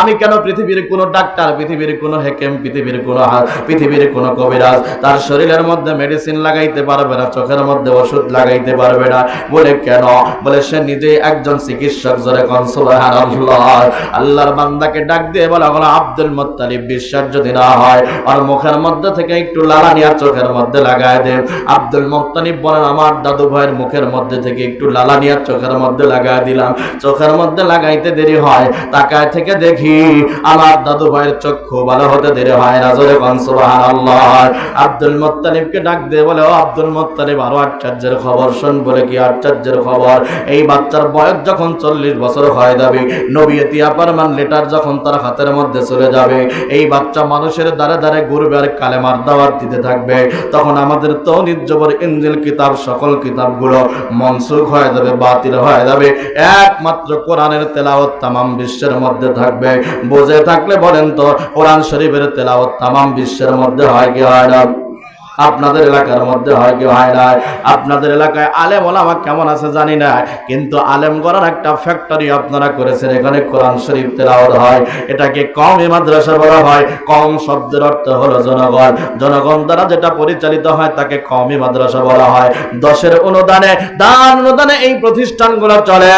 আমি কেন পৃথিবীর কোন ডাক্তার, পৃথিবীর কোন হেকেম, পৃথিবীর কোন পৃথিবীর কোন কবিরাজ, তার শরীরের মধ্যে মেডিসিন লাগাইতে পারবে না, চোখের মধ্যে ওষুধ লাগাইতে পারবে না। বলে কেন? বলে সে নিজে একজন চিকিৎসক, জোরে কন আল্লাহর বান্দাকে ডাক দিয়ে বলা হলো আব্দুল মুত্তালিব, বিশ্বাস যদি না হয় আর মুখের মধ্যে থেকে একটু লালা নিয়ে চোখের মধ্যে লাগায় দেন। আব্দুল মুত্তালিব বলেন, আমার দাদু ভাইয়ের মুখের মধ্যে থেকে একটু লালা নিয়ে চোখের মধ্যে লাগায় দিলাম। চোখের মধ্যে লাগাইতে দেরি হয়, তাকায় থেকে দেখি আমার দাদু ভাইয়ের চক্ষু ভালো হতে দেরি হয়। না, জোরে আব্দুল মুত্তালিবকে ডাক দিয়ে বলে, ও আব্দুল মুত্তালিব, আরও আশ্চর্যের খবর শোন বলে, কি আশ্চর্যের খবর? এই বাচ্চার বয়স যখন চল্লিশ বছর হয়ে যাবে, নবী এতিয়া পারমান লেটার যখন তার হাতের মধ্যে চলে যাবে, এই বাচ্চা মানুষের দ্বারে ঘুরবে আর কালেমার দাওয়াত দিতে থাকবে। তখন আমাদের তো নির্জবর ইঞ্জিল কিতাব, সকল কিতাবগুলো মনসুখ হয়ে যাবে, বাতিল হয়ে যাবে। একমাত্র কোরআনের তেলাওয়াত তামাম বিশ্বের মধ্যে থাকবে। বুঝে থাকলে বলেন তো, কোরআন শরীফের তেলাওয়াত তামাম বিশ্বের মধ্যে হয় কি হয় না? আপনাদের এলাকার মধ্যে হয় কি হয় না আপনাদের এলাকায় আলেম ওলামা কেমন আছে জানি না, কিন্তু আলেম করার একটা ফ্যাক্টরি আপনারা করেছেন, এখানে কোরআন শরীফ তেলাওয়াত হয়। এটাকে কম মাদ্রাসা বলা হয়। কম শব্দের অর্থ হলো জনগণ। জনগণ দ্বারা যেটা পরিচালিত হয়, তাকে কমই মাদ্রাসা বলা হয়। দশের অনুদানে, দান অনুদানে এই প্রতিষ্ঠানগুলো চলে।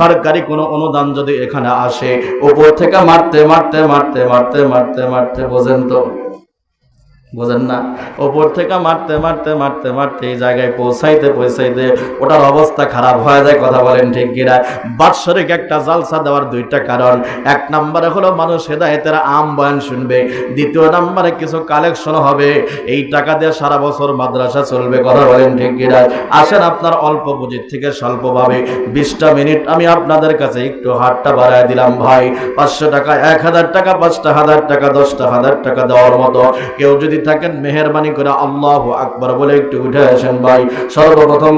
সরকারি কোনো অনুদান যদি এখানে আসে, উপর থেকে মারতে মারতে মারতে মারতে মারতে মারতে, বোঝেন তো? বোঝেন না? ওপর থেকে মারতে মারতে মারতে মারতে এই জায়গায় পৌঁছাইতে পৌঁছাইতে ওটার অবস্থা খারাপ হয়ে যায়, কথা বলেন ঠিক কিনা? বাৎসরিক একটা জালসা দেওয়ার দুইটা কারণ। এক নম্বরে হলো মানুষ হেদায়েতের আম বয়ান শুনবে। দ্বিতীয় নম্বরে কিছু কালেকশন হবে। এই টাকা দিয়ে সারা বছর মাদ্রাসা চলবে, কথা বলেন ঠিক কিনা? আসেন আপনার অল্প পুঁজির থেকে স্বল্পভাবে। বিশটা মিনিট আমি আপনাদের কাছে একটু হাতটা বাড়ায় দিলাম, ভাই। পাঁচশো টাকা, এক হাজার টাকা, পাঁচটা হাজার টাকা, দশটা হাজার টাকা দেওয়ার মতো। কেউ যদি থাকেন মেহরবানি করে আল্লাহ আকবর বলে একটু উঠে আসেন ভাই। সর্বপ্রথম